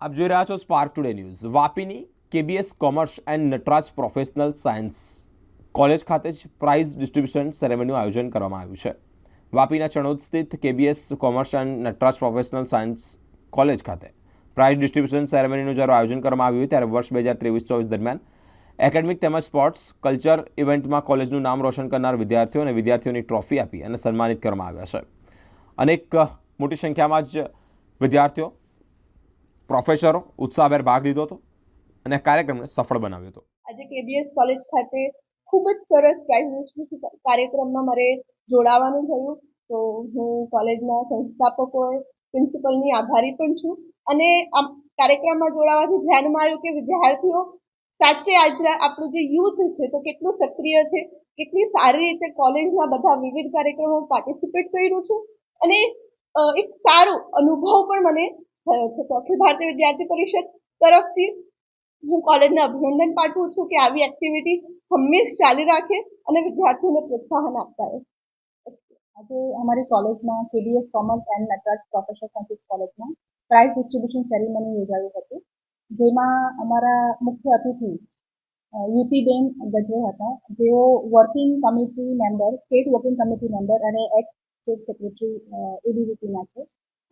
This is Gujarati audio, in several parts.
આપ જોઈ રહ્યા છો spark today news વાપીની KBS commerce and Nataraj professional science college ખાતે જ પ્રાઇઝ ડિસ્ટ્રીબ્યુશન સેરેમનીનું આયોજન કરવામાં આવ્યું છે. વાપીના ચણોદ સ્થિત KBS commerce and Nataraj professional science college ખાતે પ્રાઇઝ ડિસ્ટ્રીબ્યુશન સેરેમનીનું જ્યારે આયોજન કરવામાં આવ્યું ત્યારે વર્ષ બે હજાર ત્રેવીસ ચોવીસ દરમિયાન એકેડમિક તેમજ સ્પોર્ટ્સ કલ્ચર ઇવેન્ટમાં કોલેજનું નામ રોશન કરનાર વિદ્યાર્થીઓ અને વિદ્યાર્થીઓની ટ્રોફી આપી અને સન્માનિત કરવામાં આવ્યા છે. અનેક મોટી સંખ્યામાં જ વિદ્યાર્થીઓ પ્રોફેસરો ઉત્સાહભેર ભાગ લીધો હતો અને કાર્યક્રમને સફળ બનાવ્યો હતો. આજે કેબીએસ કોલેજ ખાતે ખૂબ જ સરસ પ્રાઇઝ કાર્યક્રમમાં મારે જોડાવાનું થયું. તો હું કોલેજના સંસ્થાપકોએ, પ્રિન્સિપલની આભારી પણ છું. અને આ કાર્યક્રમમાં જોડાવાથી ધ્યાનમાં આવ્યું કે વિદ્યાર્થીઓ સાચે આજે આપણું જે યુથ છે તો કેટલું સક્રિય છે, કેટલી સારી રીતે કોલેજના બધા વિવિધ કાર્યક્રમો પાર્ટિસિપેટ કર્યું છું. અને એક સારો અનુભવ પણ મને થયો છે તો અખિલ ભારતીય વિદ્યાર્થી પરિષદ તરફથી હું કોલેજને અભિનંદન પાઠવું છું કે આવી એક્ટિવિટી હંમેશ ચાલી રાખે અને વિદ્યાર્થીઓને પ્રોત્સાહન આપતા રહે. આજે અમારી કોલેજમાં KBS commerce and Natraj professional sciences કોલેજમાં પ્રાઇઝ ડિસ્ટ્રીબ્યુશન સેરેમની યોજાયું હતું, જેમાં અમારા મુખ્ય અતિથિ યુતિબેન ગજવે હતા. જેઓ working committee member state working committee member અને એક્સ સ્ટેટ સેક્રેટરી એડીવીટીના છે.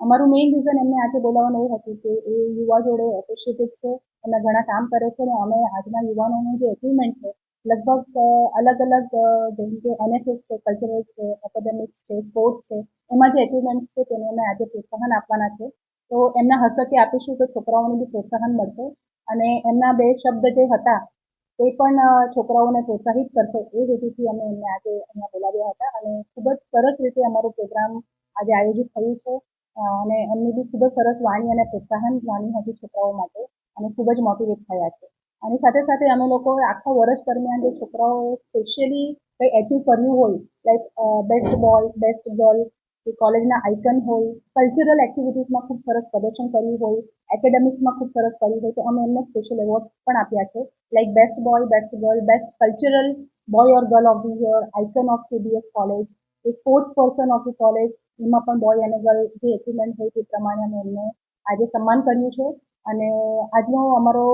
અમારું મેઇન રીઝન એમને આજે બોલાવવાનું એ હતું કે એ યુવા જોડે એસોસિએટેડ છે, એમના ઘણા કામ કરે છે અને અમે આજના યુવાનોનું જે અચીવમેન્ટ છે, લગભગ અલગ અલગ જેમ કે એનએસએસ છે કલ્ચરલ છે એકેડેમિક્સ છે સ્પોર્ટ્સ છે, એમાં જે અચીવમેન્ટ છે તેને અમે આજે પ્રોત્સાહન આપવાના છે. તો એમના હસ્તકે આપીશું તો છોકરાઓને બી પ્રોત્સાહન મળશે અને એમના બે શબ્દ જે હતા તે પણ છોકરાઓને પ્રોત્સાહિત કરશે એ હેતુથી અમે એમને આજે અહીંયા બોલાવ્યા હતા અને ખૂબ જ સરસ રીતે અમારો પ્રોગ્રામ આજે આયોજિત થયું છે. અને એમની બી ખૂબ જ સરસ વાણી અને પ્રોત્સાહન વાણી હતી છોકરાઓ માટે અને ખૂબ જ મોટિવેટ થયા છે. અને સાથે સાથે અમે લોકો આખા વર્ષ દરમિયાન જે છોકરાઓએ સ્પેશિયલી કંઈ એચિવ કર્યું હોય like best boy best girl કે કોલેજના આઇકન હોય કલ્ચરલ એક્ટિવિટીઝમાં ખૂબ સરસ પ્રદર્શન કર્યું હોય એકેડેમિક્સમાં ખૂબ સરસ કર્યું હોય, તો અમે એમને સ્પેશિયલ એવોર્ડ પણ આપ્યા છે. Like best boy best girl best cultural boy or girl of the year icon of KBS college sports person of the college એમાં પણ બોય અને ગર્લ જે એચિવમેન્ટ હોય તે પ્રમાણે અમે એમને આજે સન્માન કર્યું છે. અને આજનો અમારો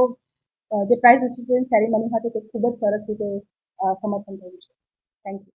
જે પ્રાઇઝ ડિસ્ટ્રીબ્યુશન સેરેમની હતી તે ખૂબ જ સરસ રીતે સમર્પણ થયું છે. Thank you